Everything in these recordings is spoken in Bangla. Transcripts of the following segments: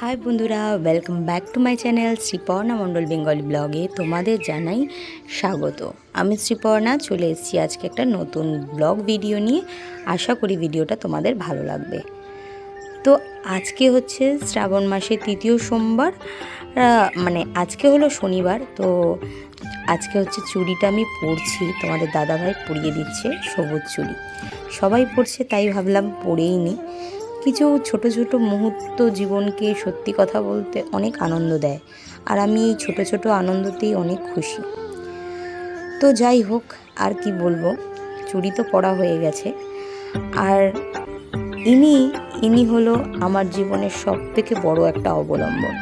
হাই বন্ধুরা welcome back to my channel Sreeparna Mondal Bengali ব্লগে তোমাদের জানাই স্বাগত। আমি শ্রীপর্ণা চলে এসেছি আজকে একটা নতুন ব্লগ ভিডিও নিয়ে। আশা করি ভিডিওটা তোমাদের ভালো লাগবে। তো আজকে হচ্ছে শ্রাবণ মাসের তৃতীয় সোমবার মানে আজকে হলো শনিবার, তো আজকে হচ্ছে চুড়িটা আমি পরছি। তোমাদের দাদাভাই পরিয়ে দিচ্ছে সবুজ চুড়ি। সবাই পরছে, তাই ভাবলাম পরেই নিই কিছু ছোট ছোট মুহূর্ত জীবনকে সত্যি কথা বলতে অনেক আনন্দ দেয়। আর আমি এই ছোট ছোট আনন্দতেই অনেক খুশি। তো যাই হোক, আর কি বলব? চুরি তো পড়া হয়ে গেছে। আর ইনি ইনি হলো আমার জীবনের সব থেকে বড় একটা অবলম্বন,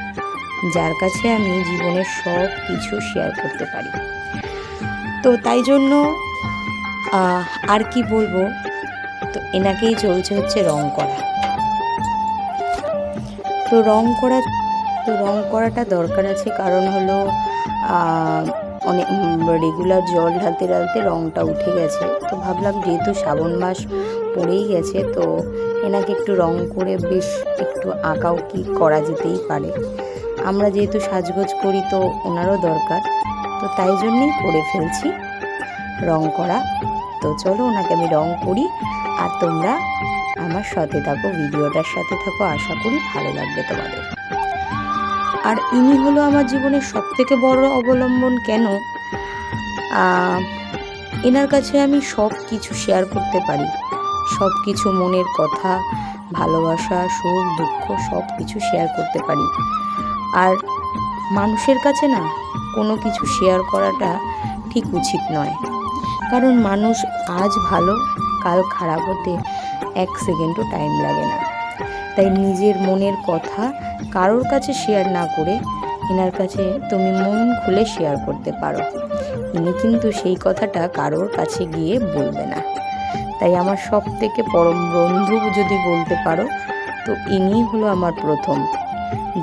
যার কাছে আমি জীবনের সব কিছু শেয়ার করতে পারি। তো তাই জন্য আর কি বলব? তো এনাকেই চলছে হচ্ছে রং করা। তো রং করা, তো রং করাটা দরকার আছে। কারণ হলো অনেক রেগুলার জল ঢালতে ঢালতে রংটা উঠে গেছে। তো ভাবলাম যেহেতু শ্রাবণ মাস পড়েই গেছে, তো এনাকে একটু রং করে বেশ একটু আঁকাও কি করা যেতেই পারে। আমরা যেহেতু সাজগোজ করি, তো ওনারও দরকার। তো তাই জন্যেই করে ফেলছি রং করা। তো চলো ওনাকে আমি রং করি, আর তোমরা আমার সাথে থাকো, ভিডিওটার সাথে থাকো, আশা করি ভালো লাগবে তোমাদের। আর ইনি হলো আমার জীবনের সব থেকে বড় অবলম্বন, কেন? এনার কাছে আমি সব কিছু শেয়ার করতে পারি। সব কিছু মনের কথা, ভালোবাসা, সুখ, দুঃখ সব কিছু শেয়ার করতে পারি। আর মানুষের কাছে না, কোনো কিছু শেয়ার করাটা ঠিক উচিত নয়। কারণ মানুষ আজ ভালো, কাল খারাপ হতে এক সেকেন্ডও টাইম লাগে না। তাই নিজের মনের কথা কারোর কাছে শেয়ার না করে এনার কাছে তুমি মন খুলে শেয়ার করতে পারো। ইনি কিন্তু সেই কথাটা কারোর কাছে গিয়ে বলবে না। তাই আমার সব থেকে পরম বন্ধু যদি বলতে পারো, তো ইনি হলো আমার প্রথম,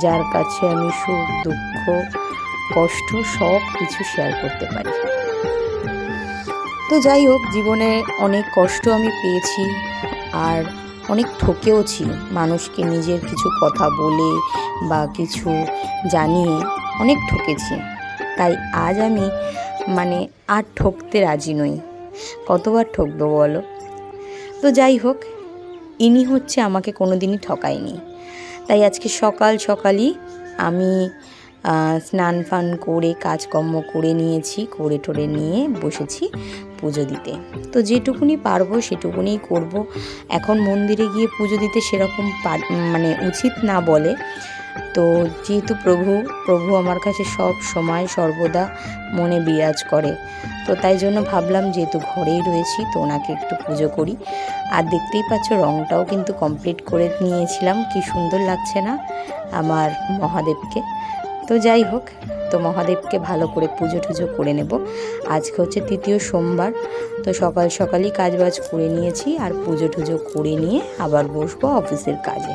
যার কাছে আমি সুখ, দুঃখ, কষ্ট সব কিছু শেয়ার করতে পারি। তো যাই হোক, জীবনে অনেক কষ্ট আমি পেয়েছি। আর অনেক ঠকেওছি মানুষকে নিজের কিছু কথা বলে বা কিছু জানিয়ে অনেক ঠকেছি। তাই আজ আমি মানে আর ঠকতে রাজি নই। কতবার ঠকবো বলো? তো যাই হোক, ইনি হচ্ছে আমাকে কোনো দিনই ঠকায়নি। তাই আজকে সকাল সকালই আমি স্নান ফান করে, কাজকর্ম করে নিয়েছি, করে টোরে নিয়ে বসেছি। পুজো দিতে। তো যেটুকুনি পারব সেটুকুনি করব। এখন মন্দিরে গিয়ে পুজো দিতে সেরকম মানে উচিত না বলে। তো যেহেতু প্রভু প্রভু আমার কাছে সব সময় সর্বদা মনে বিরাজ করে। তো তাই জন্য ভাবলাম যেহেতু ঘরেই রয়েছি তো ওনাকে একটু পুজো করি। আর দেখতেই পাচ্ছ রঙটাও কিন্তু কমপ্লিট করে নিয়েছিলাম। কি সুন্দর লাগছে না আমার মহাদেবকে। তো যাই হোক, তো মহাদেবকে ভালো করে পুজো টুজো করে নেব। আজকে হচ্ছে তৃতীয় সোমবার, তো সকাল সকালই কাজবাজ করে নিয়েছি আর পুজো টুজো করে নিয়ে আবার বসবো অফিসের কাজে।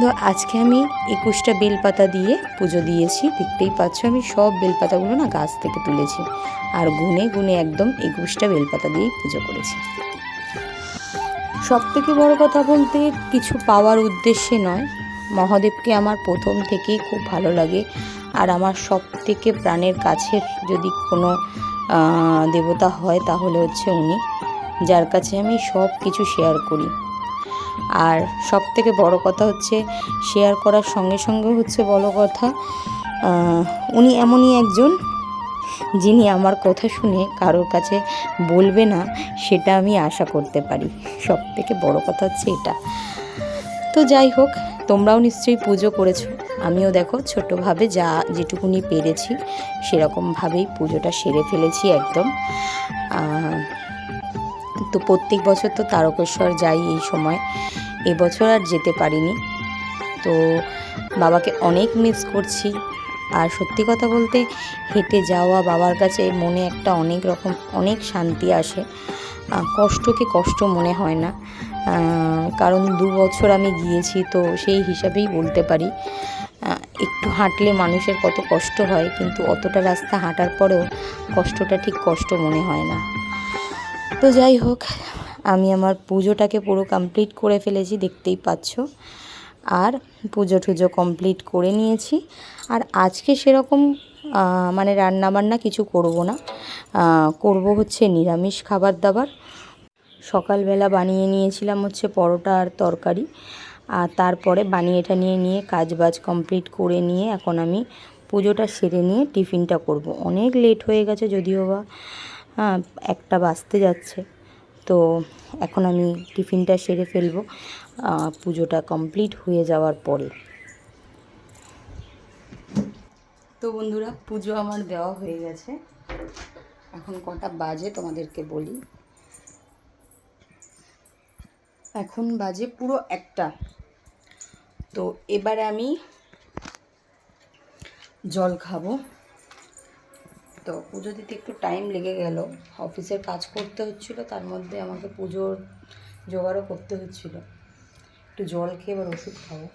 তো আজকে আমি একুশটা বেলপাতা দিয়ে পুজো দিয়েছি, দেখতেই পাচ্ছ আমি সব বেলপাতাগুলো না গাছ থেকে তুলেছি আর গুনে গুনে একদম একুশটা বেলপাতা দিয়েই পুজো করেছি। সব থেকে বড় কথা বলতে কিছু পাওয়ার উদ্দেশ্যে নয় মহাদেবকে আমার প্রথম থেকেই খুব ভালো লাগে। আর আমার সব থেকে প্রাণের কাছের যদি কোনো দেবতা হয় তাহলে হচ্ছে উনি, যার কাছে আমি সব কিছু শেয়ার করি। আর সব থেকে বড় কথা হচ্ছে শেয়ার করার সঙ্গে সঙ্গে হচ্ছে বড় কথা উনি এমনই একজন যিনি আমার কথা শুনে কারোর কাছে বলবে না, সেটা আমি আশা করতে পারি। সব থেকে বড় কথা হচ্ছে এটা। তো যাই হোক তোমরাও নিশ্চয়ই পুজো করেছ। আমিও দেখো ছোটোভাবে যা যেটুকুনি পেরেছি, সেরকমভাবেই পুজোটা সেরে ফেলেছি একদম। তো প্রত্যেক বছর তো তারকেশ্বর যাই এই সময়। এবছর আর যেতে পারিনি। তো বাবাকে অনেক মিস করছি। আর সত্যি কথা বলতে, হেঁটে যাওয়া বাবার কাছে মনে একটা অনেক রকম, অনেক শান্তি আসে। কষ্টকে কষ্ট মনে হয় না। কারণ দু বছর আমি গিয়েছি, তো সেই হিসাবেই বলতে পারি। একটু হাঁটলে মানুষের কত কষ্ট হয়, কিন্তু অতটা রাস্তা হাঁটার পরেও কষ্টটা ঠিক কষ্ট মনে হয় না। তো যাই হোক, আমি আমার পুজোটাকে পুরো কমপ্লিট করে ফেলেছি, দেখতেই পাচ্ছ। আর পুজো টুজো কমপ্লিট করে নিয়েছি। আর আজকে সেরকম মানে রান্না বান্না কিছু করব না। করব হচ্ছে নিরামিষ খাবার দাবার। সকালবেলা বানিয়ে নিয়েছিলাম হচ্ছে পরোটা আর তরকারি। আর তারপরে বানিয়ে এটা নিয়ে নিয়ে কাজ বাজ কমপ্লিট করে নিয়ে এখন আমি পুজোটা সেরে নিয়ে টিফিনটা করব। অনেক লেট হয়ে গেছে যদিও বা হ্যাঁ একটা বাজতে যাচ্ছে। তো এখন আমি টিফিনটা সেরে ফেলব। পুজোটা কমপ্লিট হয়ে যাওয়ার পরে। তো বন্ধুরা, পুজো আমার দেওয়া হয়ে গেছে। এখন কটা বাজে তোমাদেরকে বলি। এখন বাজে পুরো একটা। তো এবারে আমি জল খাব। তো পুজো দিতে একটু টাইম লেগে গেল। অফিসের কাজ করতে হচ্ছিল, তার মধ্যে আমাকে পুজোর জোগাড়ও করতে হচ্ছিল। একটু জল খেয়ে এবার ওষুধ খাব।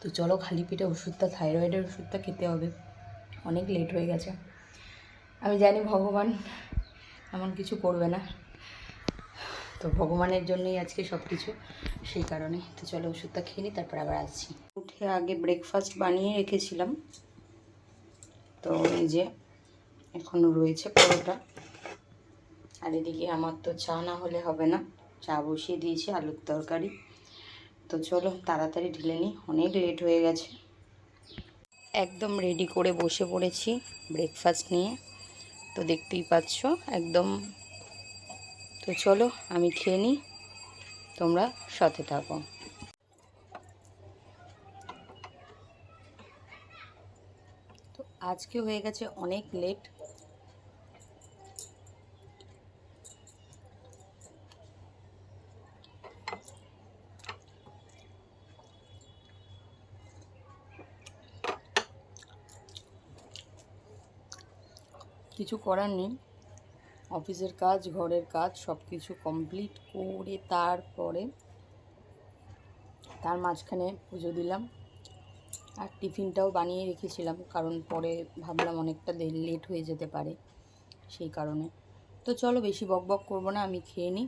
তো চলো খালি পেটে ওষুধটা থাইরয়েডের ওষুধটা খেতে হবে। অনেক লেট হয়ে গেছে। আমি জানি ভগবান এমন কিছু করবে না। তো ভগবানের জন্যই আজকে সব কিছু সেই কারণে। তো চলো ওষুধটা খেয়ে নিই, তারপর আবার আসছি। উঠে আগে ব্রেকফাস্ট বানিয়ে রেখেছিলাম। তো এই যে এখনও রয়েছে পরোটা। আর এদিকে আমার তো চা না হলে হবে না। চা বসিয়ে দিয়েছি, আলুর তরকারি। তো চলো তাড়াতাড়ি ঢেলে নিই, অনেক লেট হয়ে গেছে। একদম রেডি করে বসে পড়েছি ব্রেকফাস্ট নিয়ে। তো দেখতেই পাচ্ছ, একদম তো চলো আমি খেয়ে নিই, তোমরা সাথে থাকো। তো আজকে হয়ে গেছে অনেক লেট কিছু করার নেই। অফিসের কাজ, ঘরের কাজ সব কিছু কমপ্লিট করে তারপরে তার মাঝখানে পুজো দিলাম। আর টিফিনটাও বানিয়ে রেখেছিলাম, কারণ পরে ভাবলাম অনেকটা লেট হয়ে যেতে পারে সেই কারণে। তো চলো বেশি বক বক করব না, আমি খেয়ে নিই।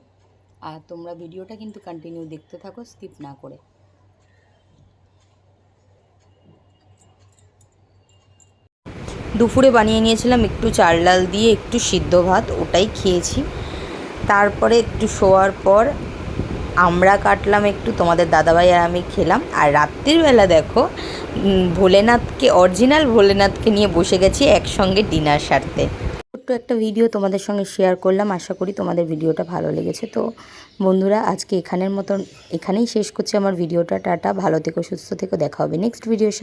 আর তোমরা ভিডিওটা কিন্তু কন্টিনিউ দেখতে থাকো স্কিপ না করে। দুপুরে বানিয়ে নিয়েছিলাম একটু চাল ডাল দিয়ে একটু সিদ্ধ ভাত, ওটাই খেয়েছি। তারপরে একটু শোয়ার পর আমরা কাটলাম একটু, তোমাদের দাদাভাই আর আমি খেলাম। আর রাত্রির বেলা দেখো ভোলেনাথকে অরিজিনাল ভোলেনাথকে নিয়ে বসে গেছি একসঙ্গে ডিনার সারতে। ছোট্ট একটা ভিডিও তোমাদের সঙ্গে শেয়ার করলাম, আশা করি তোমাদের ভিডিওটা ভালো লেগেছে। তো বন্ধুরা, আজকে এখানের মতন এখানেই শেষ করছি আমার ভিডিওটা টাটা, ভালো থেকো, সুস্থ থেকো, দেখা হবে নেক্সট ভিডিওর